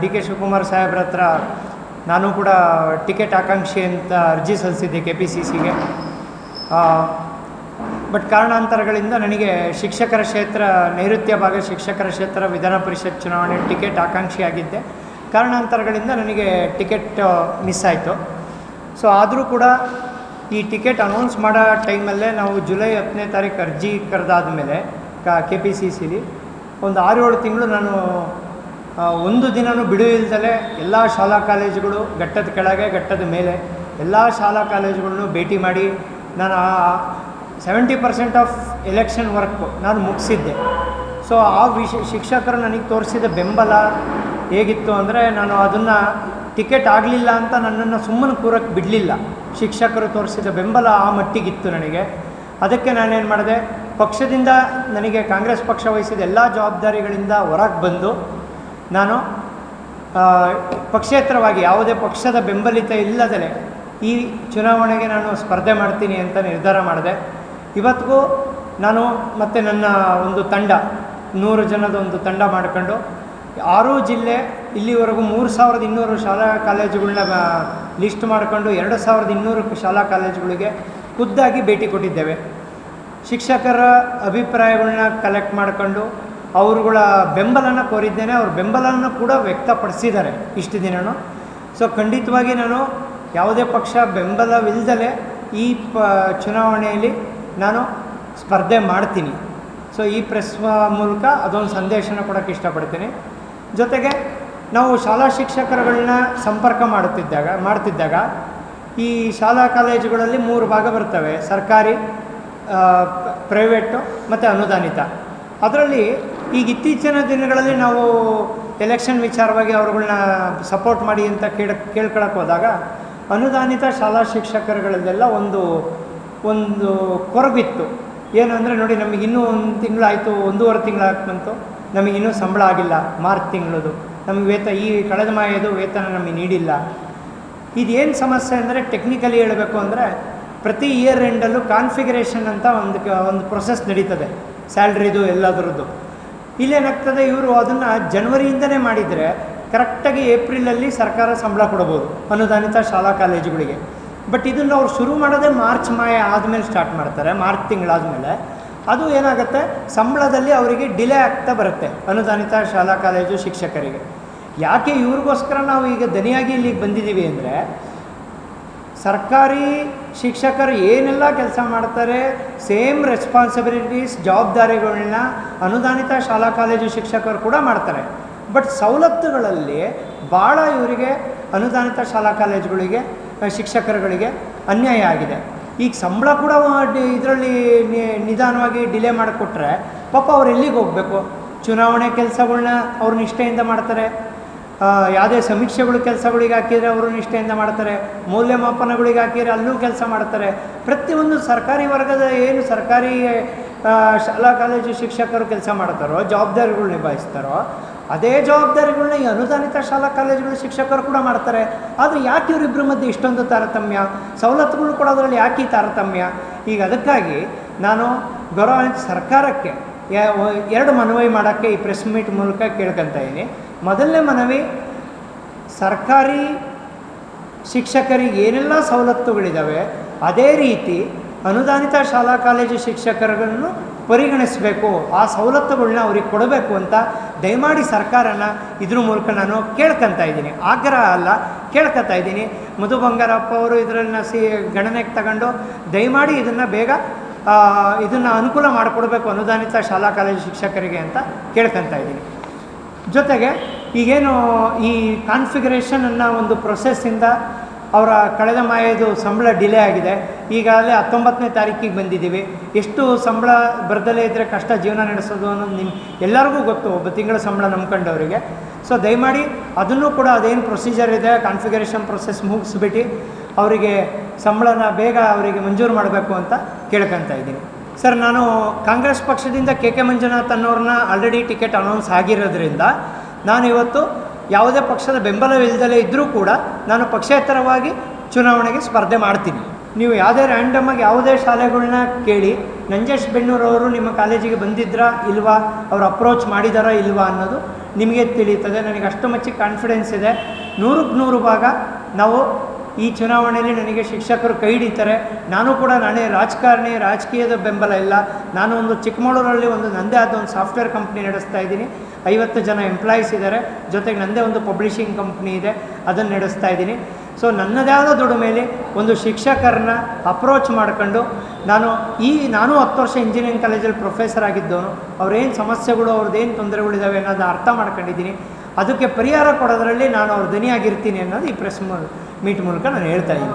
D K Shivakumar ಸಾಹೇಬ್ರ ಹತ್ರ ನಾನು ಕೂಡ ಟಿಕೆಟ್ ಆಕಾಂಕ್ಷಿ ಅಂತ ಅರ್ಜಿ ಸಲ್ಲಿಸಿದ್ದೆ ಕೆ ಪಿ ಸಿ ಸಿಗೆ ಬಟ್ ಕಾರಣಾಂತರಗಳಿಂದ ನನಗೆ ಶಿಕ್ಷಕರ ಕ್ಷೇತ್ರ, ನೈಋತ್ಯ ಭಾಗ ಶಿಕ್ಷಕರ ಕ್ಷೇತ್ರ, ವಿಧಾನ ಪರಿಷತ್ ಚುನಾವಣೆ ಟಿಕೆಟ್ ಆಕಾಂಕ್ಷಿಯಾಗಿದ್ದೆ ಕಾರಣಾಂತರಗಳಿಂದ ನನಗೆ ಟಿಕೆಟ್ ಮಿಸ್ ಆಯಿತು. ಸೊ, ಆದರೂ ಕೂಡ ಈ ಟಿಕೆಟ್ ಅನೌನ್ಸ್ ಮಾಡೋ ಟೈಮಲ್ಲೇ ನಾವು ಜುಲೈ ಹತ್ತನೇ ತಾರೀಕು ಅರ್ಜಿ ಕರೆದಾದ ಮೇಲೆ ಕ ಕೆ ಪಿ ಸಿ ಸಿಲಿ ಒಂದು ಆರು ಏಳು ತಿಂಗಳು ನಾನು ಒಂದು ದಿನವೂ ಬಿಡು ಇಲ್ದಲೆ ಎಲ್ಲ ಶಾಲಾ ಕಾಲೇಜುಗಳು ಘಟ್ಟದ ಕೆಳಗೆ, ಘಟ್ಟದ ಮೇಲೆ ಎಲ್ಲ ಶಾಲಾ ಕಾಲೇಜುಗಳನ್ನು ಭೇಟಿ ಮಾಡಿ ನಾನು seventy percent of election work ನಾನು ಮುಗಿಸಿದ್ದೆ. ಸೊ ಆ ವಿಷ ಶಿಕ್ಷಕರು ನನಗೆ ತೋರಿಸಿದ ಬೆಂಬಲ ಹೇಗಿತ್ತು ಅಂದರೆ ನಾನು ಅದನ್ನು ಟಿಕೆಟ್ ಆಗಲಿಲ್ಲ ಅಂತ ನನ್ನನ್ನು ಸುಮ್ಮನೆ ಕೂರಕ್ಕೆ ಬಿಡಲಿಲ್ಲ. ಶಿಕ್ಷಕರು ತೋರಿಸಿದ ಬೆಂಬಲ ಆ ಮಟ್ಟಿಗಿತ್ತು ನನಗೆ. ಅದಕ್ಕೆ ನಾನೇನು ಮಾಡಿದೆ, ಪಕ್ಷದಿಂದ ನನಗೆ ಕಾಂಗ್ರೆಸ್ ಪಕ್ಷ ವಹಿಸಿದ ಎಲ್ಲ ಜವಾಬ್ದಾರಿಗಳಿಂದ ಹೊರಗೆ ಬಂದು ನಾನು ಪಕ್ಷೇತರವಾಗಿ ಯಾವುದೇ ಪಕ್ಷದ ಬೆಂಬಲಿತ ಇಲ್ಲದಲೇ ಈ ಚುನಾವಣೆಗೆ ನಾನು ಸ್ಪರ್ಧೆ ಮಾಡ್ತೀನಿ ಅಂತ ನಿರ್ಧಾರ ಮಾಡಿದೆ. ಇವತ್ತಿಗೂ ನಾನು ಮತ್ತು ನನ್ನ ಒಂದು ತಂಡ, ನೂರು ಜನದ ಒಂದು ತಂಡ ಮಾಡ್ಕೊಂಡು, ಆರೂ ಜಿಲ್ಲೆ ಇಲ್ಲಿವರೆಗೂ ಮೂರು ಸಾವಿರದ ಇನ್ನೂರು ಶಾಲಾ ಕಾಲೇಜುಗಳನ್ನ ಲಿಸ್ಟ್ ಮಾಡಿಕೊಂಡು ಎರಡು ಸಾವಿರದ ಇನ್ನೂರು ಶಾಲಾ ಕಾಲೇಜುಗಳಿಗೆ ಖುದ್ದಾಗಿ ಭೇಟಿ ಕೊಟ್ಟಿದ್ದೇವೆ. ಶಿಕ್ಷಕರ ಅಭಿಪ್ರಾಯಗಳನ್ನ ಕಲೆಕ್ಟ್ ಮಾಡಿಕೊಂಡು ಅವರುಗಳ ಬೆಂಬಲನ ಕೋರಿದ್ದೇನೆ, ಅವ್ರ ಬೆಂಬಲನ ಕೂಡ ವ್ಯಕ್ತಪಡಿಸಿದ್ದಾರೆ ಇಷ್ಟು ದಿನವೂ ಸೊ ಖಂಡಿತವಾಗಿ ನಾನು ಯಾವುದೇ ಪಕ್ಷ ಬೆಂಬಲವಿಲ್ಲದಲೇ ಈ ಪ, ಚುನಾವಣೆಯಲ್ಲಿ ನಾನು ಸ್ಪರ್ಧೆ ಮಾಡ್ತೀನಿ. ಸೊ ಈ ಪ್ರೆಸ್ ಮೂಲಕ ಅದೊಂದು ಸಂದೇಶನ ಕೊಡೋಕ್ಕೆ ಇಷ್ಟಪಡ್ತೀನಿ. ಜೊತೆಗೆ ನಾವು ಶಾಲಾ ಶಿಕ್ಷಕರುಗಳನ್ನ ಸಂಪರ್ಕ ಮಾಡುತ್ತಿದ್ದಾಗ, ಮಾಡ್ತಿದ್ದಾಗ ಈ ಶಾಲಾ ಕಾಲೇಜುಗಳಲ್ಲಿ ಮೂರು ಭಾಗ ಬರ್ತವೆ. ಸರ್ಕಾರಿ ಪ್ರೈವೇಟು ಮತ್ತು ಅನುದಾನಿತ. ಅದರಲ್ಲಿ ಈಗ ಇತ್ತೀಚಿನ ದಿನಗಳಲ್ಲಿ ನಾವು ಎಲೆಕ್ಷನ್ ವಿಚಾರವಾಗಿ ಅವ್ರುಗಳ್ನ ಸಪೋರ್ಟ್ ಮಾಡಿ ಅಂತ ಕೇಳ ಕೇಳ್ಕೊಳಕ್ಕೆ ಹೋದಾಗ ಅನುದಾನಿತ ಶಾಲಾ ಶಿಕ್ಷಕರುಗಳಲ್ಲೆಲ್ಲ ಒಂದು ಒಂದು ಕೊರಗಿತ್ತು. ಏನು ಅಂದರೆ ನೋಡಿ ನಮಗೆ ಇನ್ನೂ ಒಂದು ತಿಂಗಳಾಯಿತು, ಒಂದೂವರೆ ತಿಂಗಳಾಗಿ ಬಂತು ನಮಗಿನ್ನೂ ಸಂಬಳ ಆಗಿಲ್ಲ ಮಾರ್ಚ್ ತಿಂಗಳದು. ನಮಗೆ ವೇತ, ಈ ಕಳೆದ ಮಾಯದು ವೇತನ ನಮಗೆ ನೀಡಿಲ್ಲ. ಇದೇನು ಸಮಸ್ಯೆ ಅಂದರೆ ಟೆಕ್ನಿಕಲಿ ಹೇಳಬೇಕು ಅಂದರೆ ಪ್ರತಿ ಇಯರ್ ಎಂಡಲ್ಲೂ ಕಾನ್ಫಿಗರೇಷನ್ ಅಂತ ಒಂದು ಒಂದು ಪ್ರೊಸೆಸ್ ನಡೀತದೆ. ಸ್ಯಾಲ್ರಿದು ಎಲ್ಲದರದ್ದು. ಇಲ್ಲೇನಾಗ್ತದೆ, ಇವರು ಅದನ್ನು ಜನವರಿಯಿಂದನೇ ಮಾಡಿದರೆ ಕರೆಕ್ಟಾಗಿ ಏಪ್ರಿಲಲ್ಲಿ ಸರ್ಕಾರ ಸಂಬಳ ಕೊಡ್ಬೋದು ಅನುದಾನಿತ ಶಾಲಾ ಕಾಲೇಜುಗಳಿಗೆ. ಬಟ್ ಇದನ್ನು ಅವ್ರು ಶುರು ಮಾಡೋದೇ ಮಾರ್ಚ್ ಮಾಯ ಆದಮೇಲೆ ಸ್ಟಾರ್ಟ್ ಮಾಡ್ತಾರೆ, ಮಾರ್ಚ್ ತಿಂಗಳಾದಮೇಲೆ. ಅದು ಏನಾಗುತ್ತೆ, ಸಂಬಳದಲ್ಲಿ ಅವರಿಗೆ ಡಿಲೇ ಆಗ್ತಾ ಬರುತ್ತೆ ಅನುದಾನಿತ ಶಾಲಾ ಕಾಲೇಜು ಶಿಕ್ಷಕರಿಗೆ. ಯಾಕೆ ಇವ್ರಿಗೋಸ್ಕರ ನಾವು ಈಗ ದನಿಯಾಗಿ ಇಲ್ಲಿಗೆ ಬಂದಿದ್ದೀವಿ ಅಂದರೆ ಸರ್ಕಾರಿ ಶಿಕ್ಷಕರು ಏನೆಲ್ಲ ಕೆಲಸ ಮಾಡ್ತಾರೆ, ಸೇಮ್ ರೆಸ್ಪಾನ್ಸಿಬಿಲಿಟೀಸ್ ಜವಾಬ್ದಾರಿಗಳನ್ನ ಅನುದಾನಿತ ಶಾಲಾ ಕಾಲೇಜು ಶಿಕ್ಷಕರು ಕೂಡ ಮಾಡ್ತಾರೆ. ಬಟ್ ಸವಲತ್ತುಗಳಲ್ಲಿ ಭಾಳ ಇವರಿಗೆ ಅನುದಾನಿತ ಶಾಲಾ ಕಾಲೇಜುಗಳಿಗೆ ಶಿಕ್ಷಕರುಗಳಿಗೆ ಅನ್ಯಾಯ ಆಗಿದೆ. ಈಗ ಸಂಬಳ ಕೂಡ ಇದರಲ್ಲಿ ನಿಧಾನವಾಗಿ ಡಿಲೇ ಮಾಡಿಕೊಟ್ರೆ ಪಾಪ ಅವ್ರು ಎಲ್ಲಿಗೆ ಹೋಗಬೇಕು? ಚುನಾವಣೆ ಕೆಲಸಗಳನ್ನ ಅವ್ರು ನಿಷ್ಠೆಯಿಂದ ಮಾಡ್ತಾರೆ. ಯಾವುದೇ ಸಮೀಕ್ಷೆಗಳು ಕೆಲಸಗಳಿಗೆ ಹಾಕಿದರೆ ಅವರು ನಿಷ್ಠೆಯಿಂದ ಮಾಡ್ತಾರೆ, ಮೌಲ್ಯಮಾಪನಗಳಿಗೆ ಹಾಕಿದರೆ ಅಲ್ಲೂ ಕೆಲಸ ಮಾಡ್ತಾರೆ. ಪ್ರತಿಯೊಂದು ಸರ್ಕಾರಿ ವರ್ಗದ ಏನು ಸರ್ಕಾರಿ ಶಾಲಾ, ಕಾಲೇಜು ಶಿಕ್ಷಕರು ಕೆಲಸ ಮಾಡ್ತಾರೋ ಜವಾಬ್ದಾರಿಗಳು ನಿಭಾಯಿಸ್ತಾರೋ, ಅದೇ ಜವಾಬ್ದಾರಿಗಳನ್ನ ಈ ಅನುದಾನಿತ ಶಾಲಾ, ಕಾಲೇಜುಗಳ ಶಿಕ್ಷಕರು ಕೂಡ ಮಾಡ್ತಾರೆ. ಆದರೆ ಯಾಕೆ ಇವರಿಬ್ಬರ ಮಧ್ಯೆ ಇಷ್ಟೊಂದು ತಾರತಮ್ಯ? ಸವಲತ್ತುಗಳು ಅದರಲ್ಲಿ ಯಾಕೆ ಈ ತಾರತಮ್ಯ? ಈಗ ಅದಕ್ಕಾಗಿ ನಾನು ಗೌರವ ಸರ್ಕಾರಕ್ಕೆ ಎರಡು ಮನವಿ ಮಾಡೋಕ್ಕೆ ಈ ಪ್ರೆಸ್ ಮೀಟ್ ಮೂಲಕ ಕೇಳ್ಕೊತಾ ಇದ್ದೀನಿ. ಮೊದಲನೇ ಮನವಿ, ಸರ್ಕಾರಿ ಶಿಕ್ಷಕರಿಗೆ ಏನೆಲ್ಲ ಸವಲತ್ತುಗಳಿದ್ದಾವೆ ಅದೇ ರೀತಿ ಅನುದಾನಿತ ಶಾಲಾ ಕಾಲೇಜು ಶಿಕ್ಷಕರನ್ನು ಪರಿಗಣಿಸಬೇಕು, ಆ ಸವಲತ್ತುಗಳನ್ನ ಅವ್ರಿಗೆ ಕೊಡಬೇಕು ಅಂತ ದಯಮಾಡಿ ಸರ್ಕಾರನ ಇದ್ರ ಮೂಲಕ ನಾನು ಕೇಳ್ಕೊತಾ ಇದ್ದೀನಿ. ಆಗ್ರಹ ಅಲ್ಲ, ಕೇಳ್ಕೊತಾ ಇದ್ದೀನಿ. ಮಧು ಬಂಗಾರಪ್ಪ ಅವರು ಇದರನ್ನ ಸಿ, ಗಣನೆಗೆ ತಗೊಂಡು ದಯಮಾಡಿ ಇದನ್ನು ಬೇಗ ಇದನ್ನು ಅನುಕೂಲ ಮಾಡಿಕೊಡ್ಬೇಕು ಅನುದಾನಿತ ಶಾಲಾ ಕಾಲೇಜು ಶಿಕ್ಷಕರಿಗೆ ಅಂತ ಕೇಳ್ಕೊತಾ ಇದ್ದೀನಿ. ಜೊತೆಗೆ ಈಗೇನು ಈ ಕಾನ್ಫಿಗರೇಷನ್ ಅನ್ನೋ ಒಂದು ಪ್ರೊಸೆಸ್ಸಿಂದ ಅವರ ಕಳೆದ ಮಾಯದು ಸಂಬಳ ಡಿಲೇ ಆಗಿದೆ. ಈಗಾಗಲೇ ಹತ್ತೊಂಬತ್ತನೇ ತಾರೀಕಿಗೆ ಬಂದಿದ್ದೀವಿ. ಎಷ್ಟು ಸಂಬಳ ಬರ್ದಲೇ ಇದ್ದರೆ ಕಷ್ಟ ಜೀವನ ನಡೆಸೋದು ಅನ್ನೋದು ನಿಮ್ಮ ಎಲ್ಲರಿಗೂ ಗೊತ್ತು, ಒಬ್ಬ ತಿಂಗಳ ಸಂಬಳ ನಂಬ್ಕೊಂಡವರಿಗೆ. ಸೊ ದಯಮಾಡಿ ಅದನ್ನು ಕೂಡ ಅದೇನು ಪ್ರೊಸೀಜರ್ ಇದೆ ಕಾನ್ಫಿಗರೇಷನ್ ಪ್ರೊಸೆಸ್ ಮುಗಿಸ್ಬಿಟ್ಟು ಅವರಿಗೆ ಸಂಬಳನ ಬೇಗ ಅವರಿಗೆ ಮಂಜೂರು ಮಾಡಬೇಕು ಅಂತ ಕೇಳ್ಕೊತಾ ಇದ್ದೀನಿ. ಸರ್, ನಾನು ಕಾಂಗ್ರೆಸ್ ಪಕ್ಷದಿಂದ ಕೆ ಕೆ ಮಂಜುನಾಥ್ ಅನ್ನೋರನ್ನ ಆಲ್ರೆಡಿ ಟಿಕೆಟ್ ಅನೌನ್ಸ್ ಆಗಿರೋದ್ರಿಂದ ನಾನು ಇವತ್ತು ಯಾವುದೇ ಪಕ್ಷದ ಬೆಂಬಲವಿಲ್ಲದಲೇ ಇದ್ದರೂ ಕೂಡ ನಾನು ಪಕ್ಷೇತರವಾಗಿ ಚುನಾವಣೆಗೆ ಸ್ಪರ್ಧೆ ಮಾಡ್ತೀನಿ. ನೀವು ಯಾವುದೇ ರ್ಯಾಂಡಮ್ ಆಗಿ ಯಾವುದೇ ಶಾಲೆಗಳನ್ನ ಕೇಳಿ, ನಂಜೇಶ್ ಬೆಣ್ಣೂರವರು ನಿಮ್ಮ ಕಾಲೇಜಿಗೆ ಬಂದಿದ್ದರಾ ಇಲ್ವಾ, ಅವರು ಅಪ್ರೋಚ್ ಮಾಡಿದಾರಾ ಇಲ್ವಾ ಅನ್ನೋದು ನಿಮಗೆ ತಿಳಿಯುತ್ತದೆ. ನನಗೆ ಅಷ್ಟು ಮಚ್ಚಿಗೆ ಕಾನ್ಫಿಡೆನ್ಸ್ ಇದೆ. ನೂರಕ್ಕೆ ನೂರು ಭಾಗ ನಾವು ಈ ಚುನಾವಣೆಯಲ್ಲಿ ನನಗೆ ಶಿಕ್ಷಕರು ಕೈ ಹಿಡಿತಾರೆ. ನಾನು ಕೂಡ ನಾನೇ ರಾಜಕಾರಣಿ, ರಾಜಕೀಯದ ಬೆಂಬಲ ಇಲ್ಲ. ನಾನು ಒಂದು ಚಿಕ್ಕಮಗಳೂರಲ್ಲಿ ಒಂದು ನನ್ನದೇ ಆದ ಒಂದು ಸಾಫ್ಟ್ವೇರ್ ಕಂಪ್ನಿ ನಡೆಸ್ತಾ ಇದ್ದೀನಿ. ಐವತ್ತು ಜನ ಎಂಪ್ಲಾಯೀಸ್ ಇದ್ದಾರೆ. ಜೊತೆಗೆ ನನ್ನದೇ ಒಂದು ಪಬ್ಲಿಷಿಂಗ್ ಕಂಪ್ನಿ ಇದೆ. ಅದನ್ನು ನಡೆಸ್ತಾ ಇದ್ದೀನಿ. ಸೊ ನನ್ನದೇ ಆದ ಮೇಲೆ ಒಂದು ಶಿಕ್ಷಕರನ್ನ ಅಪ್ರೋಚ್ ಮಾಡ್ಕೊಂಡು ನಾನು ಈ, ನಾನು ಹತ್ತು ವರ್ಷ ಇಂಜಿನಿಯರಿಂಗ್ ಕಾಲೇಜಲ್ಲಿ ಪ್ರೊಫೆಸರ್ ಆಗಿದ್ದವನು. ಅವ್ರೇನು ಸಮಸ್ಯೆಗಳು, ಅವ್ರದ್ದೇನು ತೊಂದರೆಗಳಿದ್ದಾವೆ ಅನ್ನೋದು ಅರ್ಥ ಮಾಡ್ಕೊಂಡಿದ್ದೀನಿ. ಅದಕ್ಕೆ ಪರಿಹಾರ ಕೊಡೋದ್ರಲ್ಲಿ ನಾನು ಅವ್ರ ಧ್ವನಿಯಾಗಿರ್ತೀನಿ ಅನ್ನೋದು ಈ ಪ್ರೆಸ್ ಮೀಟ್ ಮೂಲಕ ನಾನು ಹೇಳ್ತಾ ಇದ್ದೀನಿ.